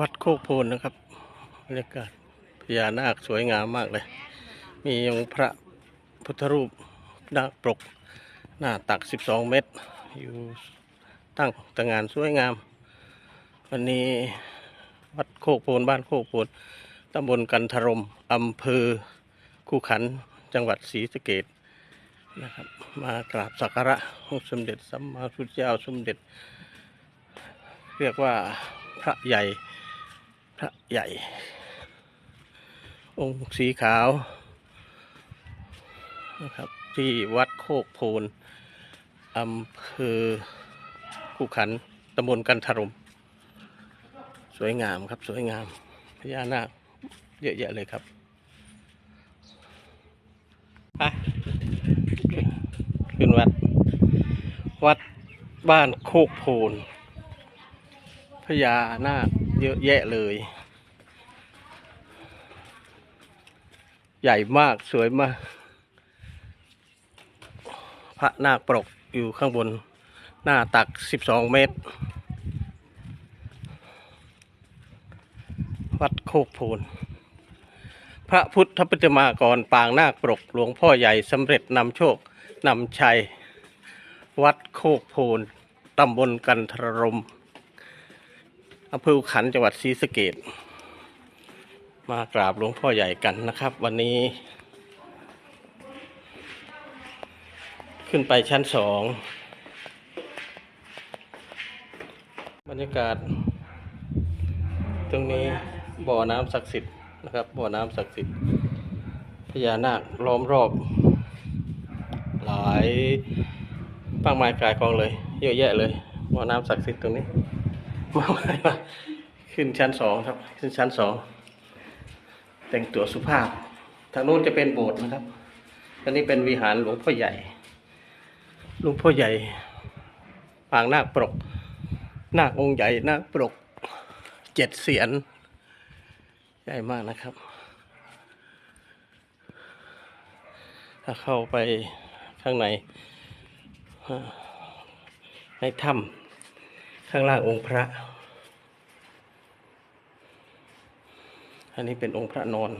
วัดโคกโพนนะครับบรรยากาศพญานาคสวยงามมากเลย มีองค์พระพุทธรูปนาคปก หน้าตัก 12 เมตร อยู่ตั้งตระหงานสวยงาม วันนี้วัดโคกโพนบ้านโคกโพนตำบลกันทรมอำเภอคูขันจังหวัดศรีสะเกดนะครับ มากราบสักการะองค์สมเด็จสัมมาสัมพุทธเจ้าสมเด็จ เรียกว่าพระใหญ่ ระใหญ่ องค์สีขาวนะครับที่วัดโคกโพนอำเภอคูขันตำบลกันทรม สวยงามครับสวยงามพญานาคเยอะแยะเลยครับไปขึ้นวัด วัดบ้านโคกโพนพญานาค เยอะแยะเลย ใหญ่มากสวยมาก พระนาคปรกอยู่ข้างบนหน้าตัก 12 เมตร วัดโคกโพนพระพุทธปฏิมากรปางนาคปรกหลวงพ่อใหญ่สำเร็จนำโชคนำชัย วัดโคกโพนตำบลกันทรม อำเภอขันจังหวัดศรีสะเกดมากราบหลวงพ่อใหญ่กันนะครับ วันนี้ ขึ้นไปชั้นสองบรรยากาศ ตรงนี้บ่อน้ำศักดิ์สิทธิ์นะครับ บ่อน้ำศักดิ์สิทธิ์พญานาคล้อมรอบ หลายมากมายกายกองเลย เยอะแยะเลยบ่อน้ำศักดิ์สิทธิ์ตรงนี้ มามาขึ้นชั้นสองครับ ขึ้นชั้นสองแต่งตัวสุภาพ ทางโน้นจะเป็นโบสถ์นะครับอันนี้เป็นวิหารหลวงพ่อใหญ่ หลวงพ่อใหญ่ปางนาคปรก นาคองค์ใหญ่นาคปรกเจ็ดเสียน ใหญ่มากนะครับ ถ้าเข้าไปข้างในในถ้ำ ข้างล่างองค์พระ อันนี้เป็นองค์พระนอน